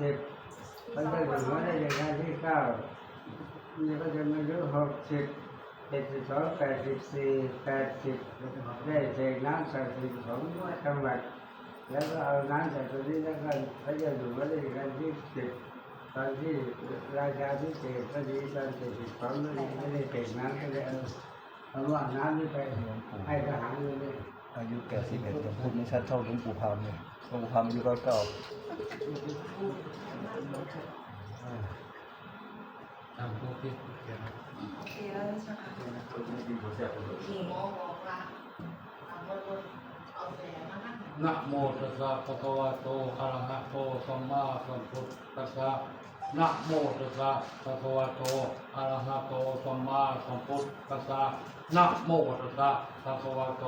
สิบมันจะถึงว่าได้ยังไงที่เก้านี่ก็จะมายุหกสิบเจ็ดสิบสองแปดสิบสี่แปดสิบได้เศษน้ำใส่สิบสองจังหวัดแล้วก็เอาน้ำใส่ตัวนี้แล้วก็เขาจะอยู่ว่าได้ยังไงที่สิบตอนที่ราชาพิเศษก็ดีตอนเจ็ดสิบสองไม่ได้ไม่ได้เศษน้ำก็เลยเอาเอาว่าน้ำนี่ไปให้ทหารเลย อายุแก่สิบเอ็ดยังพูดไม่ชัดเท่าหลวงปู่พามเลยหลวงปู่พามอายุร้อยเก้าทำพวกที่เกี่ยวกับโอเคแล้วใช่ไหมนี่หมอบอกว่าทำว่าเอาแสงมาให้นะโมตัสสะภะคะวะโตอะระหะโตสัมมาสัมพุทธัสสะ นะโมตัสสะภะคะวะโตอะระหะโตสัมมาสัมพุทธัสสะนะโมตัสสะภะคะวะโต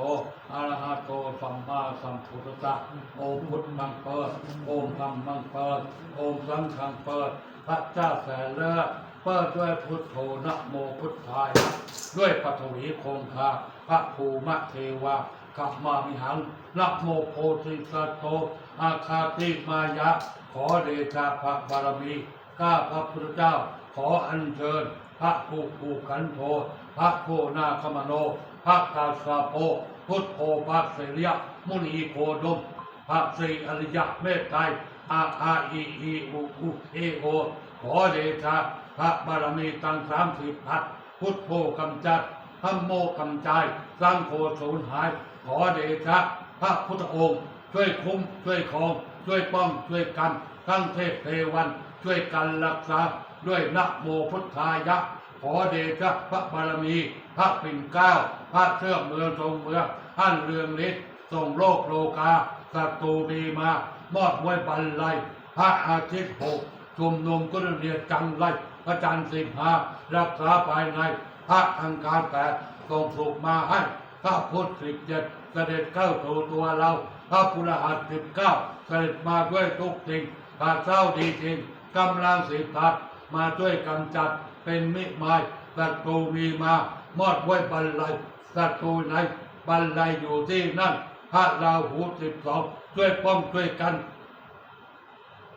อะระหะโตสัมมาสัมพุทธัสสะโอมพุทธังเปิดโอมธรรมังเปิดโอมสังฆังเปิด พระเจ้าแสนเลิศเปิดด้วยพุทโธนะโมพุทธายะด้วยปฐวีคงคาพระภูมะเทวาขับมามิหังนะโมโพธิสัตโตอาคาติมายะ ขอเดชะพระบารมี ข้าพระพุทธเจ้า ขออัญเชิญ พระภูภูขันโธพระโคนาคมโน พระกาสาโพพุทโธพระเสริยมุนีโคดมพระศรีอริยเมตไตรอาอาอีอีอุอุเอโอขอเดชะพระบารมีตั้งสามสิบพัดพุทโธกำจัดธรรมโมกำจายสร้างโคสูญหาย ขอเดชะพระพุทธองค์ ช่วยคุ้มช่วยครองช่วยป้องช่วยกันทั้งเทพเทวัน ช่วยกันรักษาด้วยนะโมพุทธายะ ขอเดชะพระบารมี พระปิ่นเกล้า พระเชื่อเมืองทรงเมืองท่านเรืองฤทธิ์ส่งโลกโลกาศัตรูมีมามอดไว้บรรลัยพระอาทิตย์หกชุมนุมก็เรียนจังไรพระจันทร์สิบห้ารักษาภายใน พระอังคารแปดทรงถูกมาให้พระพุทธสิบเจ็ดเสด็จเข้าสู่ตัวเรา พระพุทธหัสสิบเก้าเสด็จมาด้วยทุกสิ่งขาดเศร้าดีจริง กำลังสิทัดมาช่วยกำจัดเป็นมิตรหมายศัตรูมีมามอดไว้บรรลัยศัตรูไหนบรรลัยอยู่ที่นั่น พระราหูสิบสองช่วยป้องช่วยกัน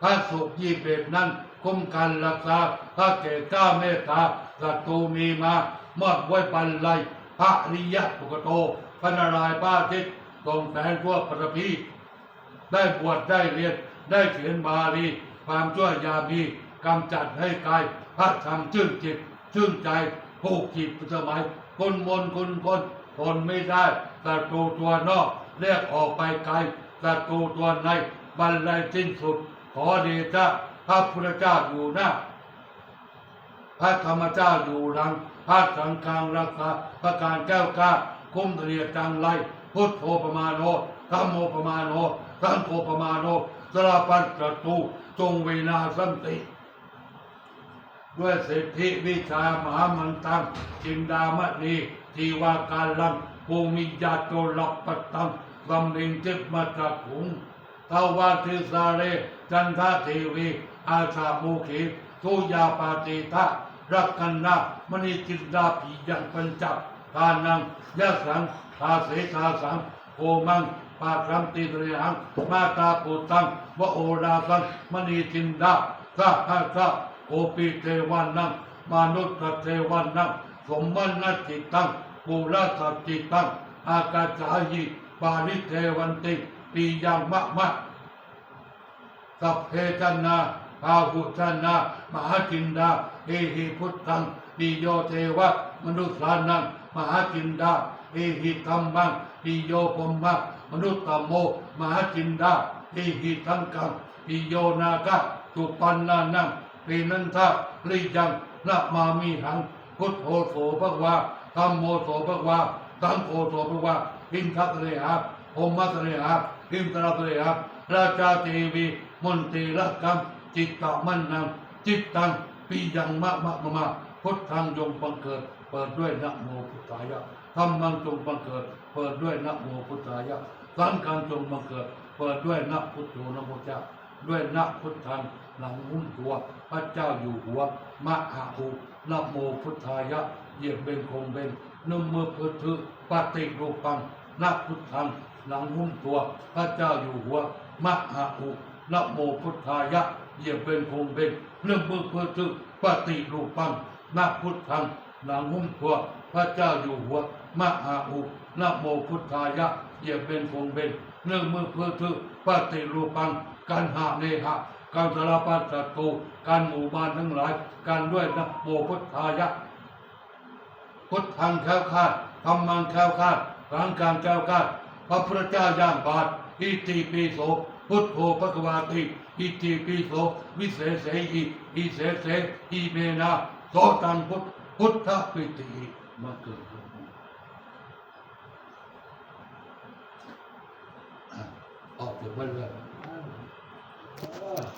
พระสุขยี่เบ็ดนั้น คุ้มกันรักษาพระเกศก้าเมตตาศัตรูมีมามอบไว้บรรลัยพระริยะปุกโตพระนารายณ์ป้าทิตย์ทรงแสนทั่วปฐพีได้บวชได้เรียนได้เขียนบาลี ความชั่วยามีกำจัดให้กายพระธรรมชื่นจิตชื่นใจผูกจิตสมัยคนมนคนคนทนไม่ได้ศัตรูตัวนอกเรียกออกไปไกลศัตรูตัวในบรรลัยสิ้นสุด ขอเดชะพระพุทธเจ้าอยู่หน้าพระธรรมเจ้าอยู่หลังพระสังฆังรักษาพระการแก้วกล้าคุ้มเรียจังไรพุทโธปมาโนธรรมโมปมาโนสังโฆปมาโน สลาปันศัตรูจงเวนาสันติ ด้วยสิทธิวิชามหามันตังจินดามณีทีวาการลังภูมิยาโตลักปตตังกำลิงจิตมาจากขุงทวาทิสาเรจันทาเทวี อาชาโมขีทุยาปาติทะรักกันนามณีจินดาปียังปัญจับทานังยะสังทาเสทาสัง โอมังปาสัมติเรหังมาตาปุตังวะโอราสังมณีจินดาสะหะสะโอปิเทวันนังมนุษย์เทวันนังสมมันัตจิตังปุระสัจจิตังอากาจายิปาริเทวันติปียังมะมะสัพเพชนาพาหุชนามหาจินดาเอหิพุทธังปิโยเทวะมนุษย์านังมหาจินดา เอหิธรรมังปิโยพมมะมนุษย์ตโมมหจินดาเอหิทังกังปิโยนาคะสุปันนานังปีนันทะลิยังนะมามิหัง พุทโธโสภควาธรรมโมโสภควาสังโฆโสภควาอินทัตเรหะโอมัตเรหะอิมตระเรหะราชาเทวีมนตรีละกรรมจิตตมันนังจิตตังปียังมะมะมะพุทธังจงบังเกิด เปิดด้วยนะโมพุทธายะ ธรรมังจงบังเกิด เปิดด้วยนะโมพุทธายะสังฆังจงบังเกิด เปิดด้วยนะพุทโธนะโมเจ้า ด้วยนะพุทธังหลังหุ้มตัว พระเจ้าอยู่หัวมะหาภูนะโมพุทธายะเหยียบเป็นคงเป็นนุมมือพุทธปฏิรูปังนะพุทธังหลังหุ้มตัว พระเจ้าอยู่หัวมะหาภูนะโมพุทธายะเหยียบเป็นคงเป็นเรื่องเบิกเพื่อตึกปฏิรูปังนาพุทธังนางหุ้มพัว พระเจ้าอยู่หัว มหาอุนะโมพุทธายะเยียเป็นคงเป็นเรื่องเมื่อเพื่อตึกปฏิรูปังการหาเนหะการสารพัดศัตรูการหมู่บ้านทั้งหลาย การด้วยนะโมพุทธายะ พุทธังแค้วคาดธรรมังแค้วคาดสังฆังแค้วคาดพระพุทธเจ้าย่างบาทอิติปิโสพุทโธพระกวาติอิติปิโสวิเศษเสหิอิเสเสหิเมนาโสตังพุทธพุทธปิติมาเกิด อะออก